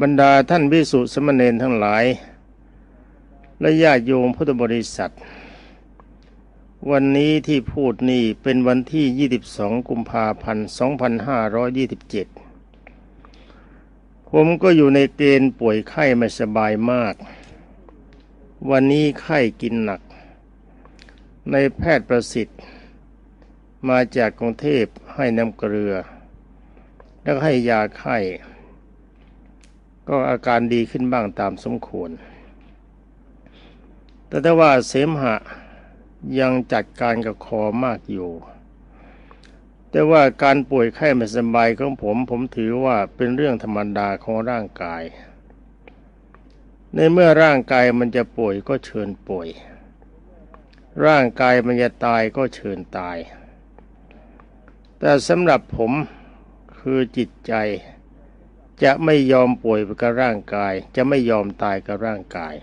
บรรดาท่านพิสุสมณเณรทั้งหลาย และญาติโยมพุทธบริษัท วันนี้ที่พูดนี่เป็นวันที่ 22 กุมภาพันธ์ 2527 ผมก็อยู่ในเกณฑ์ป่วยไข้ไม่สบายมาก วันนี้ไข้กินหนัก ในแพทย์ประสิทธิ์ มาจากกรุงเทพให้น้ำเกลือ แล้วให้ยาไข้ ก็อาการดีขึ้นบ้างตามสมควร แต่ถ้าว่าเสมหะยังจัดการกับคอมากอยู่ แต่ว่าการป่วยไข้ไม่สบายของผมผมถือว่าเป็นเรื่องธรรมดาของร่างกาย ในเมื่อร่างกายมันจะป่วยก็เชิญป่วย ร่างกายมันจะตายก็เชิญตาย แต่สำหรับผมคือจิตใจ จะไม่ยอมป่วยกับร่างกาย จะไม่ยอมตายกับร่างกาย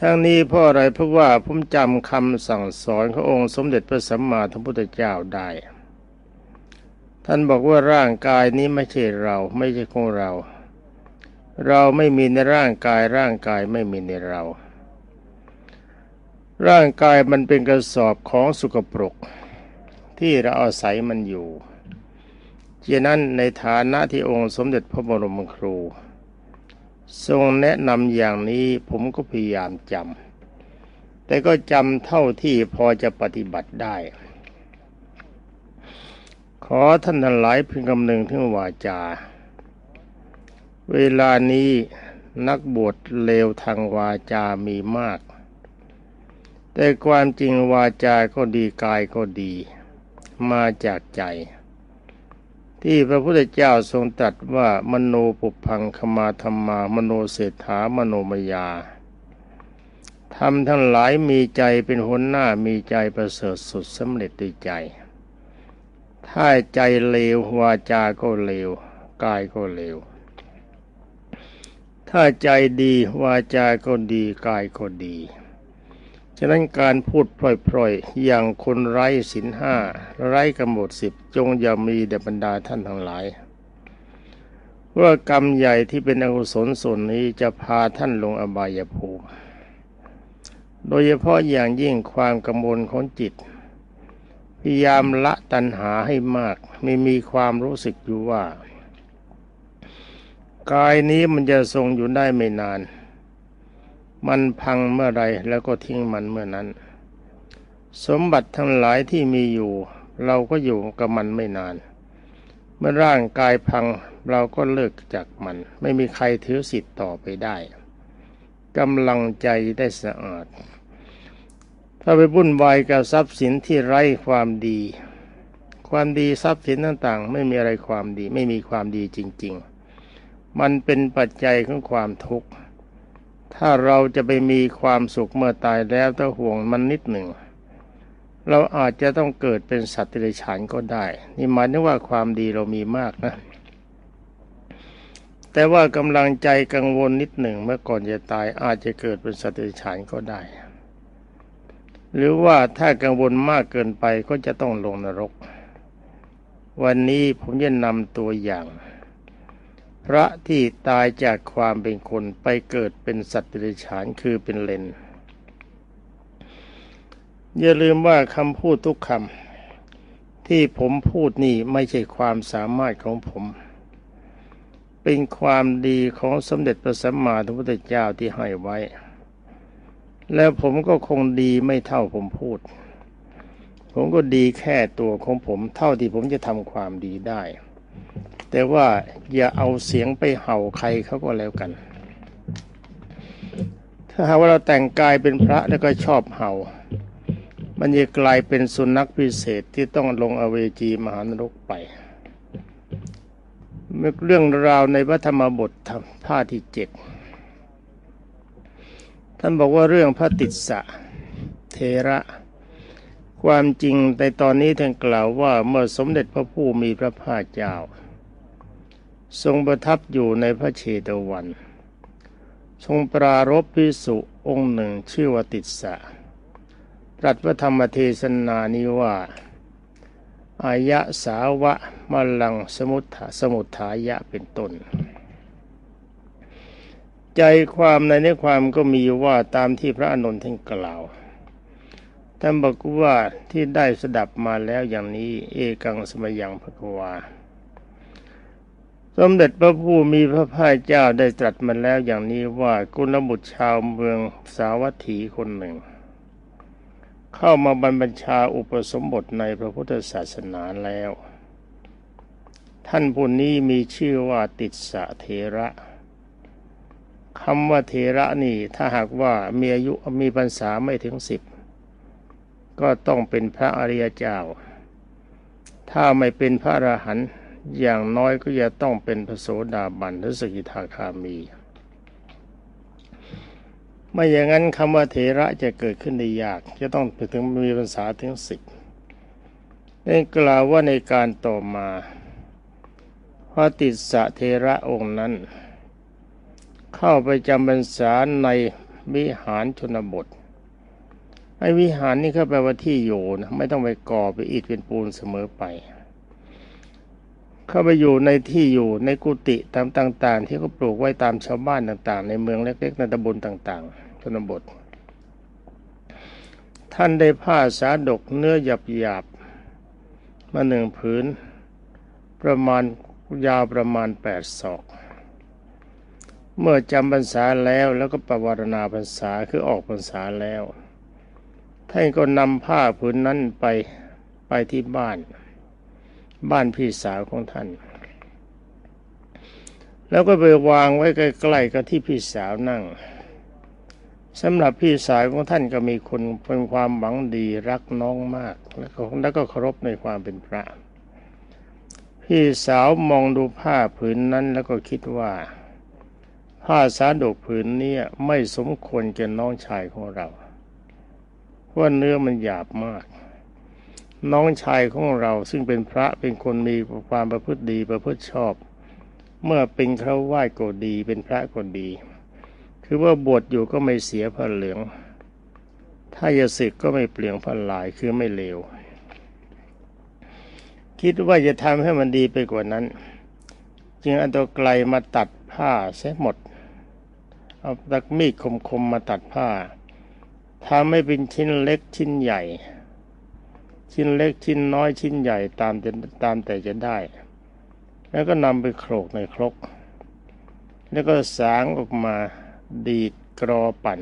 ทั้งนี้เพราะอะไรเพราะว่าผมจำคำสั่งสอนขององค์สมเด็จพระสัมมาสัมพุทธเจ้าได้ ท่านบอกว่าร่างกายนี้ไม่ใช่เราไม่ใช่ของเรา เราไม่มีในร่างกายร่างกายไม่มีในเรา ร่างกายมันเป็นกระสอบของสุกปรก ที่เราอาศัยมันอยู่ ฉะนั้นในฐานะที่องค์สมเด็จพระบรมครู ทรงแนะนำอย่างนี้ผมก็พยายามจำแต่ก็จำเท่าที่พอจะปฏิบัติได้ ขอท่านทั้งหลายพึงคำนึงถึงวาจา เวลานี้นักบวชเลวทางวาจามีมาก แต่ความจริงวาจาก็ดีกายก็ดี มาจากใจ ที่พระพุทธเจ้าทรงตรัสว่ามโนปุพังคมาธรรมามโนเศรษฐามโนมยาทำทั้งหลายมีใจเป็นหนหน้ามีใจประเสริฐสุดสำเร็จด้วยใจ ถ้าใจเลววาจาก็เลวกายก็เลวถ้าใจดีวาจาก็ดีกายก็ดี ฉะนั้นการพูดพล่อยๆ อย่างคนไร้ศีลห้าไร้กำหนดสิบจงอย่ามีแด่บรรดาท่านทั้งหลาย ว่ากรรมใหญ่ที่เป็นอกุศลส่วนนี้จะพาท่านลงอบายภูมิ โดยเฉพาะอย่างยิ่งความกังวลของจิต พยายามละตัณหาให้มาก ไม่มีความรู้สึกอยู่ว่า กายนี้มันจะทรงอยู่ได้ไม่นาน มันพังเมื่อไรแล้วก็ทิ้งมันเมื่อนั้น สมบัติทั้งหลายที่มีอยู่ เราก็อยู่กับมันไม่นาน เมื่อร่างกายพังเราก็เลิกจากมัน ไม่มีใครถือสิทธิ์ต่อไปได้กำลังใจได้สะอาด ถ้าไปบุ่นวายกับทรัพย์สินที่ไร้ความดี ความดีทรัพย์สินต่างๆ ไม่มีอะไรความดี ไม่มีความดีจริง ๆ มันเป็นปัจจัยของความทุกข์ ถ้าเราจะไปมีความสุขเมื่อตายแล้วถ้าห่วงมันนิดหนึ่ง เราอาจจะต้องเกิดเป็นสัตว์เดรัจฉานก็ได้ นี่หมายถึงว่าความดีเรามีมากนะ แต่ว่ากำลังใจกังวลนิดหนึ่งเมื่อก่อนจะตายอาจจะเกิดเป็นสัตว์เดรัจฉานก็ได้ หรือว่าถ้ากังวลมากเกินไปก็จะต้องลงนรก วันนี้ผมจะนำตัวอย่าง พระที่ตายจากความเป็นคนไปเกิดเป็นสัตว์เดรัจฉานคือเป็นเลนอย่าลืมว่าคำพูดทุกคำที่ผมพูดนี่ไม่ใช่ความสามารถของผม เป็นความดีของสมเด็จพระสัมมาสัมพุทธเจ้าที่ให้ไว้ แล้วผมก็คงดีไม่เท่าผมพูด ผมก็ดีแค่ตัวของผมเท่าที่ผมจะทำความดีได้ แต่ว่าอย่าเอาเสียงไปเห่าใครเขาก็แล้วกัน ถ้าหากว่าเราแต่งกายเป็นพระแล้วก็ชอบเห่า มันจะกลายเป็นสุนัขพิเศษที่ต้องลงอเวจีมหานรกไปเรื่องราวในพระธรรมบทท่าที่เจ็ดท่านบอกว่าเรื่องพระติสสะเทระ ความจริงในตอนนี้ท่านกล่าวว่าเมื่อสมเด็จพระผู้มีพระภาคเจ้า ทรงประทับอยู่ในพระเชตวัน ทรงปรารบพิสุองค์หนึ่งชื่อวติสะตรัสพระธรรมเทศนานี้ว่าอายะสาวะมลังสมุทธสมุทธายะเป็นต้น ใจความในเนื้อความก็มีว่าตามที่พระอนุนท่านกล่าวท่านบอกว่าที่ได้สดับมาแล้วอย่างนี้ เอกังสมยังพระวา สมเด็จพระผู้มีพระภาคเจ้าได้ตรัสมาแล้วอย่างนี้ว่ากุลบุตรชาวเมืองสาวัตถีคนหนึ่ง เข้ามาบรรพชาอุปสมบทในพระพุทธศาสนาแล้ว ท่านผู้นี้มีชื่อว่าติดสะเทระคำว่าเทระนี่ถ้าหากว่ามีอายุมีพรรษาไม่ถึงสิบก็ต้องเป็นพระอริยเจ้า ถ้าไม่เป็นพระอรหันต์ อย่างน้อยก็จะต้องเป็นพระโสดาบันหรือสกิทาคามี ไม่อย่างนั้นคำว่าเถระจะเกิดขึ้นได้ยาก จะต้องไปถึงมีภาษาถึงสิบได้กล่าวว่าในการต่อมาพระติสสะเทระองค์นั้น เข้าไปจำพรรษาในวิหารชนบทไอ้วิหารนี่ก็แปลว่าที่อยู่นะไม่ต้องไปก่อไปอิฐเป็นปูนเสมอไป เข้าไปอยู่ในที่อยู่ในกุฏิตามต่าง ๆ ที่เขาปลูกไว้ตามชาวบ้านต่าง ๆ ในเมืองเล็กๆในตำบลต่างๆชนบท ท่านได้ผ้าสาดกเนื้อหยาบๆมาหนึ่งผืน ประมาณยาวประมาณแปดศอก เมื่อจำพรรษาแล้วแล้วก็ประวารณาพรรษาคือออกพรรษาแล้ว ท่านก็นำผ้าผืนนั้นไปไปที่บ้าน บ้านพี่สาวของท่าน แล้วก็ไปวางไว้ใกล้ๆกับที่พี่สาวนั่งสำหรับพี่สาวของท่านก็มีคนเป็นความหวังดีรักน้องมาก แล้วก็แล้วก็เคารพในความเป็นพระ พี่สาวมองดูผ้าผืนนั้นแล้วก็คิดว่า ผ้าสาดกผืนนี้ไม่สมควรแก่น้องชายของเราว่าะเนื้อมันหยาบมาก น้องชายของเราซึ่งเป็นพระเป็นคนมีความประพฤติดีประพฤติชอบ เมื่อเป็นคราวาสก็ดีเป็นพระก็ดี คือว่าบวชอยู่ก็ไม่เสียผ้าเหลือง ถ้าจะศึกก็ไม่เปลี่ยงผ้าลายคือไม่เลว คิดว่าจะทำให้มันดีไปกว่านั้น จึงเอันตัวไกลมาตัดผ้าเสียหมด เอาตะมีดคมๆมาตัดผ้าทำให้เป็นชิ้นเล็กชิ้นใหญ่ ชิ้นเล็กชิ้นน้อยชิ้นใหญ่ตามตามแต่จะได้ แล้วก็นำไปโขลกในครก แล้วก็สางออกมาดีดกรอปั่น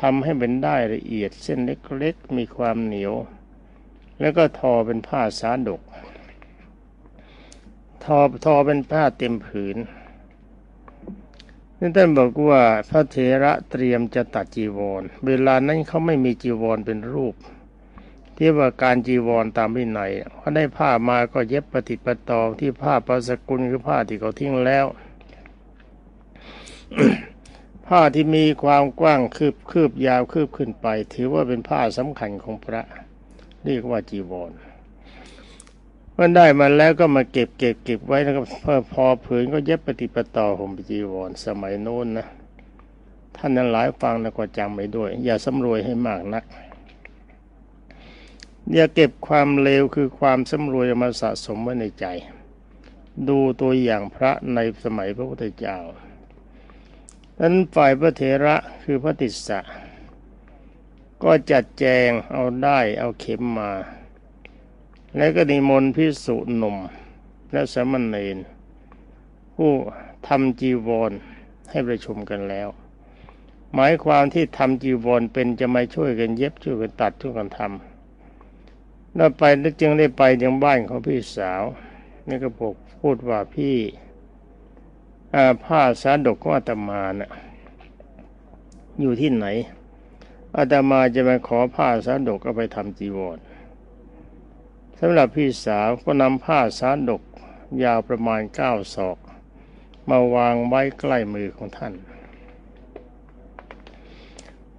ทำให้เป็นได้ละเอียดเส้นเล็กๆมีความเหนียว แล้วก็ทอเป็นผ้าสาดก ทอทอเป็นผ้าเต็มผืนนี่ท่านบอกว่าพระเถระเตรียมจะตัดจีวร เวลานั้นเขาไม่มีจีวรเป็นรูป ที่ว่าการจีวรตามวินัยเขาได้ผ้ามาก็เย็บประติดประตองที่ผ้าประสกุลคือผ้าที่เขาทิ้งแล้ว ผ้าที่มีความกว้างคืบคืบยาวคืบขึ้นไป ถือว่าเป็นผ้าสำคัญของพระเรียกว่าจีวรมื่อได้มาแล้วก็มาเก็บเก็บเก็บไว้แล้วก็พอพอผืนก็เย็บปฏิปต่อห่มจีวรสมัยโน้นนะท่านนั้นหลายฟังแล้วก็จำไว้ด้วย อย่าสำรวยให้มากนัก อย่าเก็บความเลวคือความสำรวยมาสะสมไว้ในใจ ดูตัวอย่างพระในสมัยพระพุทธเจ้านั้นฝ่ายพระเถระคือพระติสสะก็จัดแจงเอาได้เอาเข็มมา แล้วก็นิมนต์พิสุหนุ่ม และสมณเณรผู้ทำจีวรให้ประชุมกันแล้ว หมายความที่ทำจีวรเป็นจะมาช่วยกันเย็บช่วยกันตัดช่วยกันทำ แล้วไปจึงได้ไปยังบ้านของพี่สาวนี่ก็บอกพูดว่าพี่ผ้าสาดกของอาตมานะ่ะอยู่ที่ไหนอาตมาจะมาขอผ้าสาดกเอาไปทำจีวรสำหรับพี่สาวก็นำผ้าสาดกยาวประมาณเก้าศอก มาวางไว้ใกล้มือของท่าน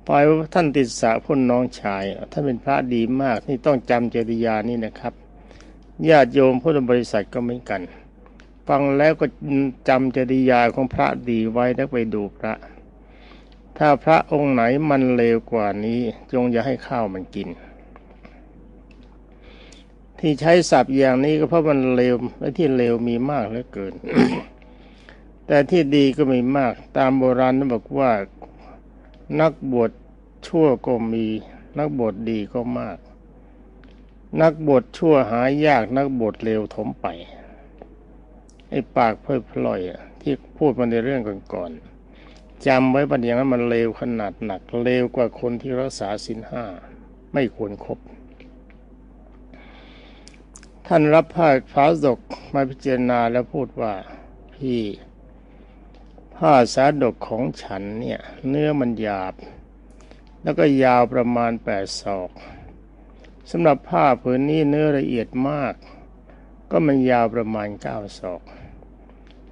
ปล่อยว่าท่านติดสาพุ่นน้องชายท่านเป็นพระดีมากนี่ต้องจำจริยานี่นะครับญาติโยมพุทธบริษัทก็เหมือนกัน ฟังแล้วก็จำจริยาของพระดีไว้แล้วไปดูพระ ถ้าพระองค์ไหนมันเลวกว่านี้ จงอย่าให้ข้าวมันกิน ที่ใช้ศัพท์อย่างนี้ก็เพราะมันเลวและที่เลวมีมากเหลือเกินแต่ที่ดีก็มีมากตามโบราณนั้นบอกว่า นักบวชชั่วก็มี นักบวชดีก็มาก นักบวชชั่วหายากนักบวชเลวถมไปไอ้ปากเพ่อพลอยอะที่พูดมาในเรื่องก่อนๆจำไว้ปัญญานั้นมันเลวขนาดหนักเลวกว่าคนที่รักษาศีลห้าไม่ควรครบท่านรับผ้าฟ้าดกมาพิจารณาแล้วพูดว่าพี่ ผ้าสาดกของฉันเนี่ย เนื้อมันหยาบ แล้วก็ยาวประมาณแปดศอกสำหรับผ้าผืนนี้เนื้อละเอียดมาก ก็มันยาวประมาณเก้าศอก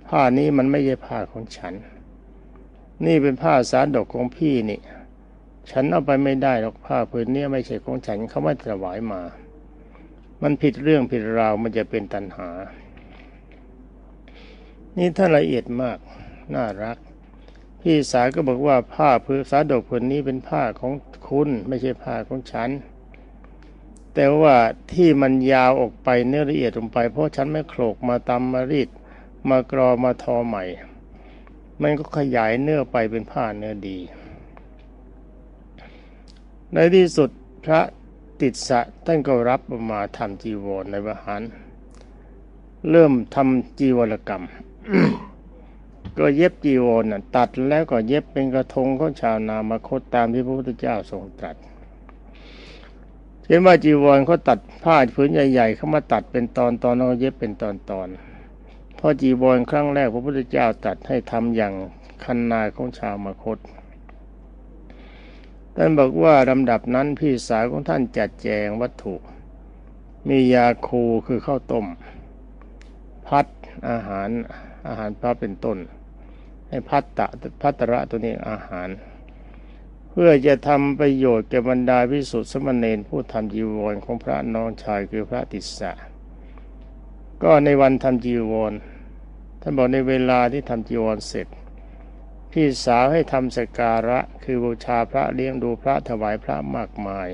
ผ้านี้มันไม่ใช่ผ้าของฉัน นี่เป็นผ้าสาดกของพี่นี่ ฉันเอาไปไม่ได้หรอกผ้าผืนนี้ไม่ใช่ของฉันเขาไม่ถวายมา มันผิดเรื่องผิดราวมันจะเป็นตัณหา นี่ท่านละเอียดมาก น่ารัก พี่สาวก็บอกว่าผ้าผืนสาดกผืนนี้เป็นผ้าของคุณไม่ใช่ผ้าของฉัน แต่ว่าที่มันยาวออกไปเนื้อละเอียดลงไป เพราะฉันไม่โขลกมาตำมารีดมากรอมาทอใหม่ มันก็ขยายเนื้อไปเป็นผ้าเนื้อดี ในที่สุดพระติดสะท่านก็รับมาทำจีวรในวิหาร เริ่มทำจีวรกรรม ก็เย็บจีวรนะตัดแล้วก็เย็บเป็นกระทงของชาวนามาคตตามที่พระพุทธเจ้าทรงตรัสเห็นว่าจีวรเขาตัดผ้าผืนใหญ่ๆเขามาตัดเป็นตอนตอนแล้วก็เย็บเป็นตอนตอนพราะจีวรครั้งแรกพระพุทธเจ้าตัดให้ทำอย่างคันนาของชาวมาคตท่านบอกว่าลำดับนั้นพี่สาวของท่านจัดแจงวัตถุ มียาคูคือข้าวต้ม พัดอาหารอาหารพระเป็นต้น ให้พัตตะพัตระตัวนี้อาหาร เพื่อจะทำประโยชน์แก่บรรดาพิสุทธิสมณเณรผู้ทำจีวรของพระน้องชายคือพระติสสะก็ในวันทำจีวรท่านบอกในเวลาที่ทำจีวรเสร็จ พี่สาวให้ทำสการะคือบูชาพระเลี้ยงดูพระถวายพระมากมาย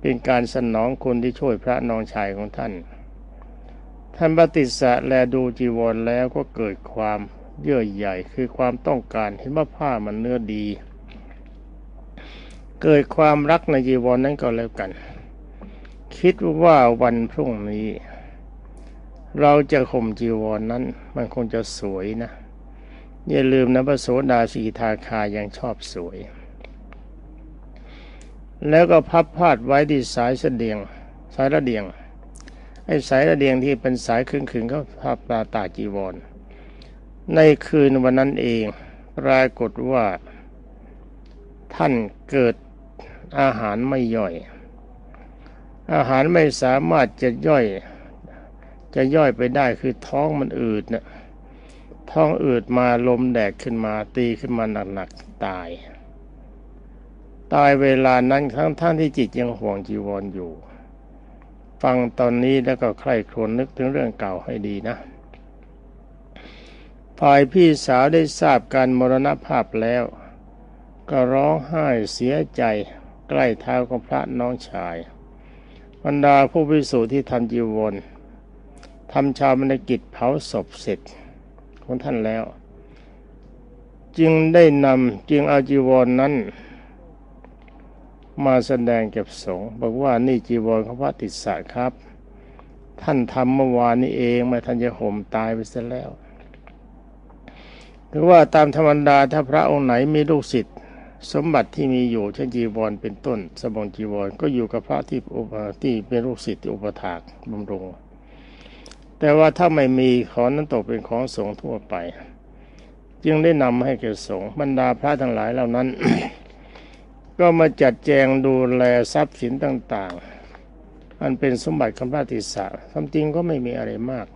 เป็นการสนองคุณที่ช่วยพระน้องชายของท่านท่านปฏิสสะแลดูจีวรแล้วก็เกิดความ เยื่อใหญ่คือความต้องการเห็นว่าผ้ามันเนื้อดี เกิดความรักในจีวรนนั้นก็แล้วกัน คิดว่าวันพรุ่งนี้ เราจะข่มจีวรนนั้น มันคงจะสวยนะ อย่าลืมนะพระโสดาสีทาคายังชอบสวย แล้วก็พับพาดไว้ที่สายเสดียง สายระเดียงไอ้สายระเดียงที่เป็นสายขึงๆก็พับปลาตาจีวร ในคืนวันนั้นเองปรากฏว่า ท่านเกิดอาหารไม่ย่อย อาหารไม่สามารถจะย่อย จะย่อยไปได้คือท้องมันอืดเนะท้องอืดมาลมแดดขึ้นมาตีขึ้นมาหนักๆตาย ตายเวลานั้นทั้งท่านที่จิตยังห่วงจีวรออยู่ ฟังตอนนี้แล้วก็ใคร่ครวญนึกถึงเรื่องเก่าให้ดีนะ ฝ่ายพี่สาวได้ทราบการมรณภาพแล้ว ก็ร้องไห้เสียใจใกล้เท้าของพระน้องชายบรรดาผู้พิสูจน์ที่ทำจีวรทำชาวมนกิจเผาศพเสร็จของท่านแล้ว จึงได้นำจึงเอาจีวรนนั้น มาแสดงแก่สงบอกว่านี่จีวรของพระติสสะครับ ท่านทำเมื่อวานนี้เองไม่ท่านจะห่มตายไปซะแล้ว หรือว่าตามธรรมดาถ้าพระองค์ไหนมีลูกศิษย์สมบัติที่มีอยู่เช่นจีวรเป็นต้น สบงจีวรก็อยู่กับพระที่อุปที่เป็นลูกศิษย์ที่อุปถากบำรุง แต่ว่าถ้าไม่มีของนั้นตกเป็นของสงฆ์ทั่วไป จึงได้นำให้แก่สงฆ์บรรดาพระทั้งหลายเหล่านั้น ก็มาจัดแจงดูแลทรัพย์สินต่าง ๆ อันเป็นสมบัติของพระติสสะความจริงก็ไม่มีอะไรมาก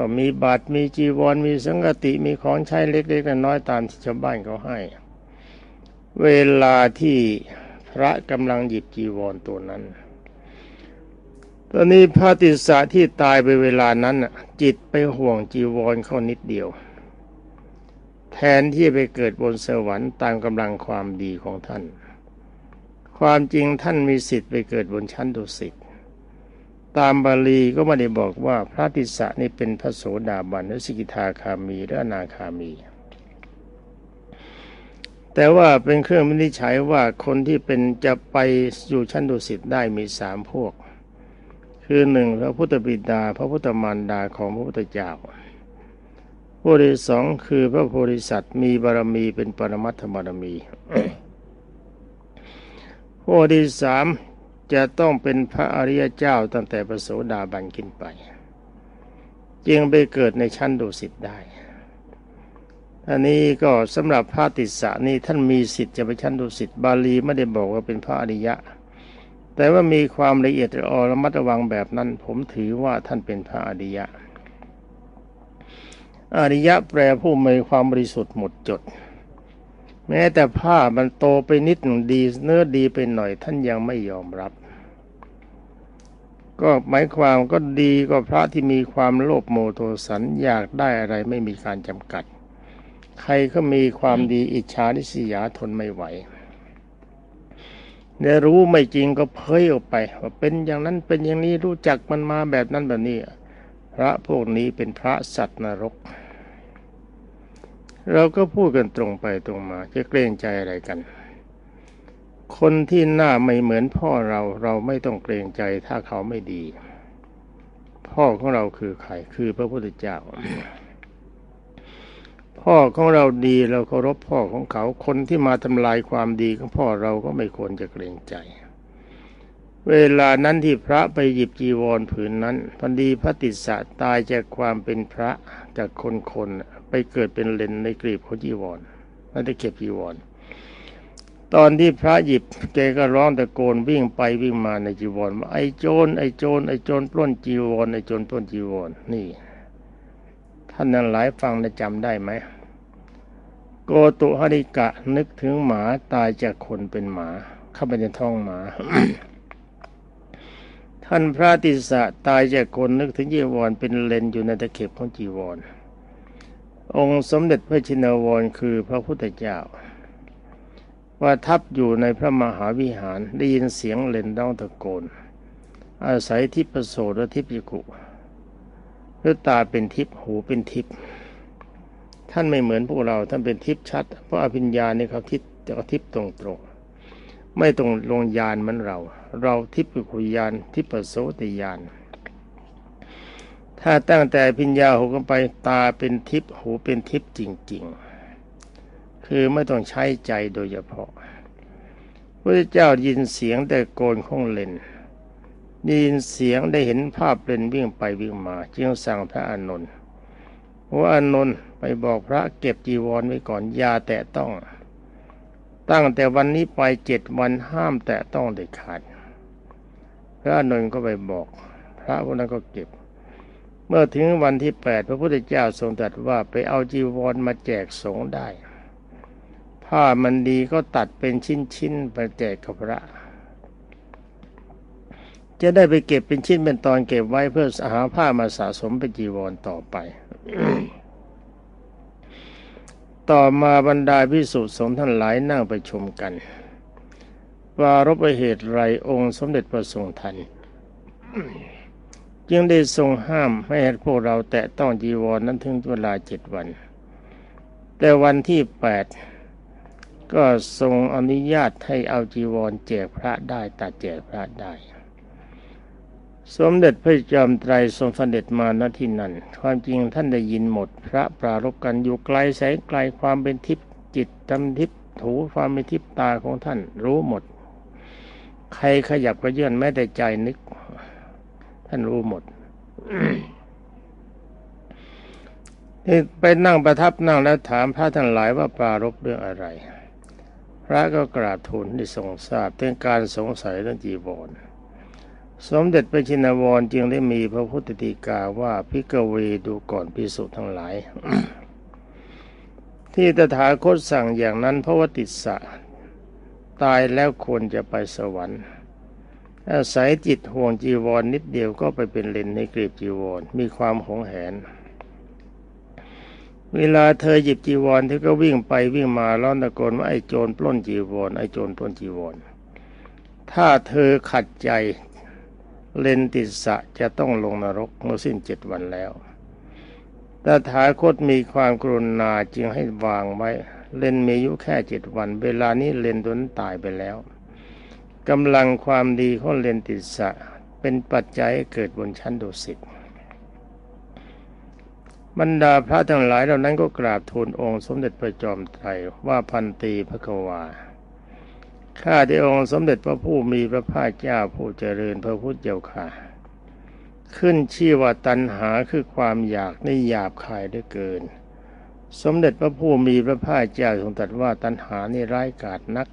ก็มีบาตรมีจีวรมีสังกติมีของใช้เล็กๆน้อยๆตามที่ชาวบ้านเขาให้ เวลาที่พระกำลังหยิบจีวรตัวนั้น ตอนนี้พระติสสะที่ตายไปเวลานั้นจิตไปห่วงจีวรเขานิดเดียว แทนที่ไปเกิดบนสวรรค์ตามกำลังความดีของท่าน ความจริงท่านมีสิทธิ์ไปเกิดบนชั้นดุสิต ตามบาลีก็ไม่ได้บอกว่าพระติสะนี่เป็นพระโสดาบันหรือสกิทาคามีหรืออนาคามี แต่ว่าเป็นเครื่องวินิจฉัยว่าคนที่เป็นจะไปอยู่ชั้นดุสิตได้มีสามพวก คือหนึ่งพระพุทธบิดา พระพุทธมารดาของพระพุทธเจ้าพวกที่สองคือพระโพธิสัตว์มีบารมีเป็นปรมัตถบารมีพวกที่สาม จะต้องเป็นพระอริยเจ้าตั้งแต่ประโสดาบันขึ้นไป จึงไปเกิดในชั้นดุสิตได้อันนี้ก็สำหรับพระติสสะนี่ท่านมีสิทธิ์จะไปชั้นดุสิตบาลีไม่ได้บอกว่าเป็นพระอริยะ แต่ว่ามีความละเอียดอ่อนระมัดระวังแบบนั้น ผมถือว่าท่านเป็นพระอริยะ อริยะแปลผู้มีความบริสุทธิ์หมดจด แม้แต่ผ้ามันโตไปนิดหนึ่งดีเนื้อดีไปหน่อยท่านยังไม่ยอมรับ ก็หมายความก็ดีกว่าพระที่มีความโลภโมโทสันอยากได้อะไรไม่มีการจำกัด ใครก็มีความดีอิจฉาทิษยาทนไม่ไหวเนี่ยรู้ไม่จริงก็เผยออกไปว่าเป็นอย่างนั้นเป็นอย่างนี้รู้จักมันมาแบบนั้นแบบนี้ พระพวกนี้เป็นพระสัตว์นรก เราก็พูดกันตรงไปตรงมา จะเกรงใจอะไรกัน คนที่หน้าไม่เหมือนพ่อเราเราไม่ต้องเกรงใจถ้าเขาไม่ดี พ่อของเราคือใครคือพระพุทธเจ้า พ่อของเราดีเราเคารพพ่อของเขาคนที่มาทำลายความดีของพ่อเราก็ไม่ควรจะเกรงใจเวลานั้นที่พระไปหยิบจีวรผืนนั้นพันดีพระติสสะตายจากความเป็นพระจากคนคน ไปเกิดเป็นเลนในกรีบของจีวรไม่ได้เก็บจีวร ตอนที่พระหยิบแกก็ร้องตะโกนวิ่งไปวิ่งมาในจีวรว่าไอ้โจรไอ้โจรไอ้โจรปล้นจีวรไอ้โจรปล้นจีวรนี่ ท่านนั้นหลายฟังได้จำได้ไหมโกตุหริกะนึกถึงหมาตายจากคนเป็นหมา เข้าไปในท้องหมา ท่านพระติสสะตายจากคนนึกถึงจีวรเป็นเลนอยู่ในตะเข็บของจีวร องค์สมเด็จพระชินวรคือพระพุทธเจ้า ว่าทับอยู่ในพระมหาวิหารได้ยินเสียงเลนร้องตะโกน อาศัยทิพโสดและทิพยกุหรือตาเป็นทิพหูเป็นทิพท่านไม่เหมือนพวกเราท่านเป็นทิพชัด เพราะอภิญญาเนี่ยเขาทิพจะทิพตรงตรงไม่ตรงลงยานเหมือนเรา เราทิพยกุยานทิพโสติยาน ถ้าตั้งแต่พิญญาหูกันไปตาเป็นทิพหูเป็นทิพจริง ๆ คือไม่ต้องใช้ใจโดยเฉพาะพระเจ้ายินเสียงแต่โกนของเลนได้ยินเสียงได้เห็นภาพเป็นวิ่งไปวิ่งมา จึงสั่งพระอานนท์ว่าอานนท์ไปบอกพระเก็บจีวรไว้ก่อนยาแตะต้อง ตั้งแต่วันนี้ไปเจ็ดวันห้ามแตะต้องเด็ดขาด พระอานนท์ก็ไปบอก พระพวกนั้นก็เก็บ เมื่อถึงวันที่แปดพระพุทธเจ้าทรงตรัสว่าไปเอาจีวรมาแจกสงฆ์ได้ ผ้ามันดีก็ตัดเป็นชิ้นๆไปแจกกับพระจะได้ไปเก็บเป็นชิ้นเป็นตอนเก็บไว้เพื่อหาผ้ามาสะสมเป็นจีวรต่อไป ต่อมาบรรดาพิสุสงฆ์ท่านหลายนั่งไปชมกันปรารบเหตุไรองค์สมเด็จพระทรงทัน จึงได้ทรงห้ามไม่ให้พวกเราแตะต้องจีวรนั้นถึงเวลาเจ็ดวัน แต่วันที่แปดก็ทรงอนุญาตให้เอาจีวรแจกพระได้ตัดแจกพระได้ สมเด็จพระจอมไตรทรงเสด็จมาณที่นั่น ความจริงท่านได้ยินหมด พระปรารบกันอยู่ไกลแสงไกลความเป็นทิพย์จิตทำทิพย์ถูความเป็นทิพย์ตาของท่านรู้หมด ใครขยับกระเยื่อนแม้แต่ใจนึก รู้หมดที่ไปนั่งประทับนั่งแล้วถามพระท่านหลายว่าปรารบเรื่องอะไร พระก็กราบทูลที่ทรงทราบถึงการสงสัยเรื่องจีวรสมเด็จพระชินวรจึงได้มีพระพุทธตีกาว่าพิกเวดูก่อนพิสุทั้งหลาย ที่ตถาคตสั่งอย่างนั้นเพราะว่าติดสะ ตายแล้วควรจะไปสวรรค์ อาศัยจิตห่วงจีวรนนิดเดียวก็ไปเป็นเลนในกรีบจีวร มีความหงแหน เวลาเธอหยิบจีวรเธอก็วิ่งไปวิ่งมาร้องตะโกนว่าไอ้โจรปล้นจีวรไอ้โจรปล้นจีวร ถ้าเธอขัดใจเลนติสะจะต้องลงนรกเมื่อสิ้นเจ็ดวันแล้วแต่ถาคตมีความกรุณาจึงให้วางไว้ เลนมีอายุแค่เจ็ดวัน เวลานี้เลนตนตายไปแล้ว กำลังความดีของเลนติสะเป็นปัจจัยเกิดบนชั้นดุสิตบรรดาพระทั้งหลายเหล่านั้นก็กราบทูลองค์สมเด็จพระจอมไตรว่าพันตีพระกวาข้าที่องค์สมเด็จพระผู้มีพระภาคเจ้าผู้เจริญพระพุทธเจ้าค่ะ ขึ้นชื่อว่าตัณหาคือความอยากในหยาบคายได้เกิน สมเด็จพระผู้มีพระภาคเจ้าทรงตรัสว่าตัณหานี่ร้ายกาจนัก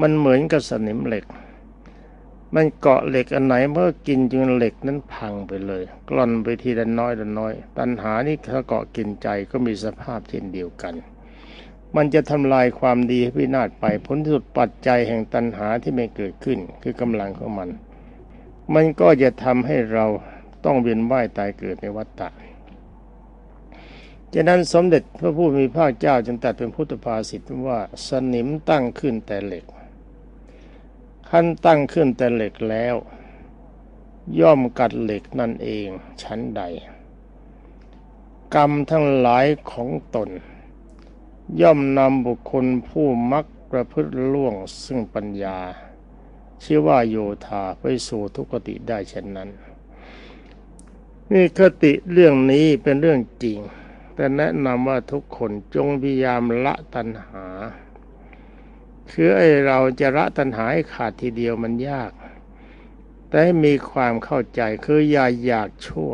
มันเหมือนกับสนิมเหล็ก มันเกาะเหล็กอันไหนเมื่อกินจนเหล็กนั้นพังไปเลย กล่อนไปทีละน้อยละน้อย ตัณหานี่ถ้าเกาะกินใจก็มีสภาพเช่นเดียวกัน มันจะทำลายความดีให้พินาศไปผลที่สุดปัจจัยแห่งตัณหาที่ไม่เกิดขึ้น คือกำลังของมัน มันก็จะทำให้เราต้องเวียนว่ายตายเกิดในวัฏฏะจากนั้นสมเด็จพระผู้มีพระเจ้าจึงตรัสเป็นพุทธภาษิตว่าสนิมตั้งขึ้นแต่เหล็ก ขั้นตั้งขึ้นแต่เหล็กแล้ว ย่อมกัดเหล็กนั่นเองชั้นใด กรรมทั้งหลายของตน ย่อมนำบุคคลผู้มักประพฤติล่วงซึ่งปัญญา ชื่อว่าโยธาไปสู่ทุกติได้เช่นนั้น นี่คติเรื่องนี้เป็นเรื่องจริง แต่แนะนำว่าทุกคนจงพยายามละตัณหา คือไอเราจะละตัณหาให้ขาดทีเดียวมันยาก แต่ให้มีความเข้าใจคืออย่าอยากชั่ว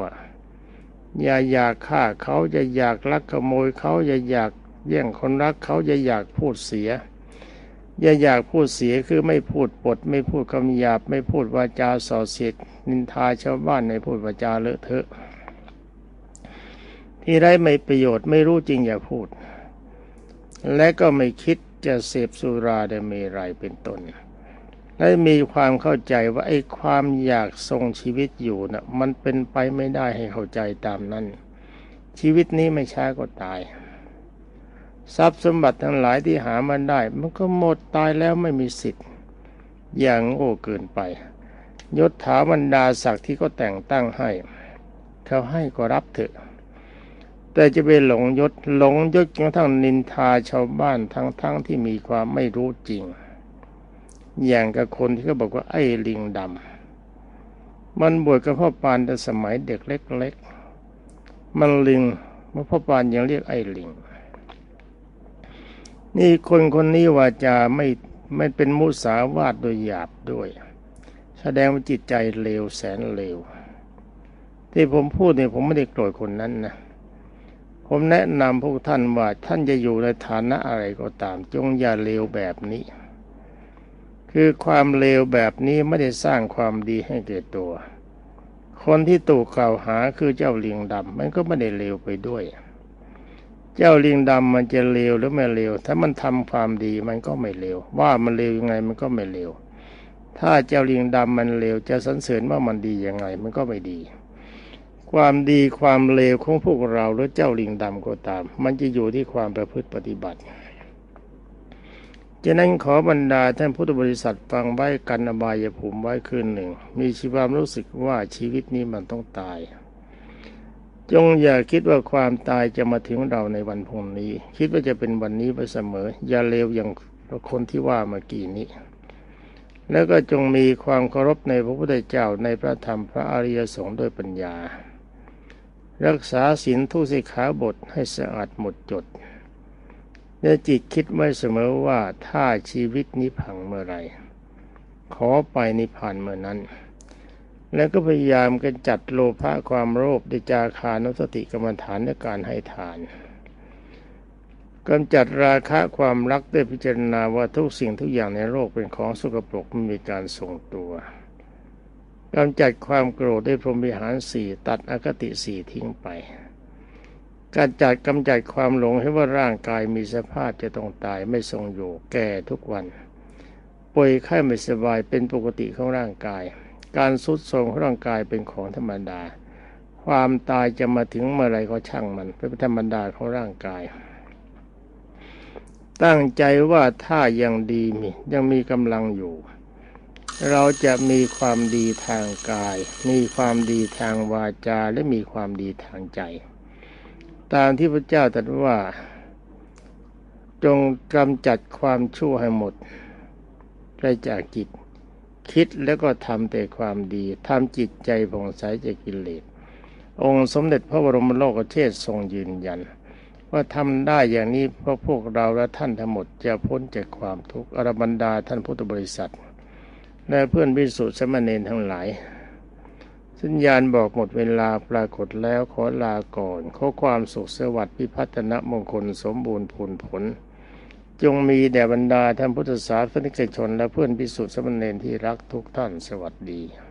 อย่าอยากฆ่าเขาจะอยากลักขโมยเขาอย่าอยากแย่งคนรักเขาจะอยากพูดเสีย อย่าอยากพูดเสียคือไม่พูดปด ไม่พูดคำหยาบ ไม่พูดวาจาส่อเสียดนินทาชาวบ้านในพูดวาจาเลอะเทอะที่ไรไม่ประโยชน์ไม่รู้จริงอย่าพูด และก็ไม่คิด จะเสพสุราได้เมรัยเป็นต้นและมีความเข้าใจว่าไอ้ความอยากทรงชีวิตอยู่นะ่ะมันเป็นไปไม่ได้ให้เข้าใจตามนั้น ชีวิตนี้ไม่ช้าก็ตาย ทรัพย์สมบัติทั้งหลายที่หามันได้ มันก็หมดตายแล้วไม่มีสิทธิ์ อย่างโง่เกินไป ยศถาบรรดาศักดิ์ที่เขาแต่งตั้งให้ เขาให้ก็รับเถอะ แต่จะไปหลงยศหลงยศจนทั้งนินทาชาวบ้านทั้งๆทที่มีความไม่รู้จริง อย่างกับคนที่เขาบอกว่าไอ้ลิงดำมันบวชกับพ่อปานแต่สมัยเด็กเล็ก ๆ มันลิงเมื่อพ่อปานยังเรียกไอ้ลิง นี่คนคนนี้วาจาไม่ไม่เป็นมุสาวาทโดยหยาบด้วย แสดงว่าจิตใจเลวแสนเลวที่ผมพูดเนี่ยผมไม่ได้โกรธคนนั้นนะ ผมแนะนำพวกท่านว่าท่านจะอยู่ในฐานะอะไรก็ตาม จงอย่าเลวแบบนี้ คือความเลวแบบนี้ไม่ได้สร้างความดีให้เกิดตัว คนที่ถูกกล่าวหาคือเจ้าเลียงดำมันก็ไม่ได้เลวไปด้วย เจ้าลิงดำมันจะเลวหรือไม่เลวถ้ามันทำความดีมันก็ไม่เลวว่ามันเลวยังไงมันก็ไม่เลวถ้าเจ้าลิงดำมันเลวจะสรรเสริญว่ามันดียังไง มันก็ไม่ดี ความดีความเลวของพวกเราหรือเจ้าลิงดำก็ตาม มันจะอยู่ที่ความประพฤติปฏิบัติฉะนั้นขอบรรดาท่านพุทธบริษัทฟังไว้กันอบายภูมิไว้คืนหนึ่ง มีชีวามรู้สึกว่าชีวิตนี้มันต้องตาย จงอย่าคิดว่าความตายจะมาถึงเราในวันพรุ่งนี้ คิดว่าจะเป็นวันนี้ไปเสมอ อย่าเลวอย่างคนที่ว่าเมื่อกี้นี้ แล้วก็จงมีความเคารพในพระพุทธเจ้าในพระธรรมพระอริยสงฆ์ด้วยปัญญา รักษาศีลทุสิขาบทให้สะอาดหมดจดและจิตคิดไว้เสมอว่าถ้าชีวิตนี้พังเมื่อไรขอไปนิพพานเมื่อนั้น แล้วก็พยายามกันจัดโลภะความโลภด้วยจาคานุสติกรรมฐานในการให้ทานกำจัดราคะความรักด้วยพิจารณาว่าทุกสิ่งทุกอย่างในโลกเป็นของสกปรกไม่มีการทรงตัว กำจัดความโกรธด้วยพรหมวิหารสี่ตัดอคติสี่ทิ้งไปการจัดกำจัดความหลงให้ว่าร่างกายมีสภาพจะต้องตายไม่ทรงอยู่แก่ทุกวันป่วยไข้ไม่สบายเป็นปกติของร่างกาย การสุดทรมของร่างกายเป็นของธรรมดา ความตายจะมาถึงเมื่อไรก็ช่างมันเป็นธรรมดาของร่างกาย ตั้งใจว่าถ้ายังดีมียังมีกำลังอยู่ เราจะมีความดีทางกาย มีความดีทางวาจา และมีความดีทางใจ ตามที่พระเจ้าตรัสว่า จงกำจัดความชั่วให้หมดไปจากจิต คิดแล้วก็ทำแต่ความดีทำจิตใจผ่องใสจากกิเลสองค์สมเด็จพระบรมโลกเทศทรงยืนยัน ว่าทำได้อย่างนี้เพราะพวกเราและท่านทั้งหมดจะพ้นจากความทุกข์อรบรรดาท่านพุทธบริษัท และเพื่อนพิสุทธิสมณเณรทั้งหลาย สัญญาณบอกหมดเวลาปรากฏแล้วขอลาก่อนขอความสุขสวัสดิ์พิพัฒนมงคลสมบูรณ์ผลผล จงมีแด่บรรดาท่านพุทธศาสนิกชน และเพื่อนพิสุทธิสมณเณรที่รักทุกท่านสวัสดี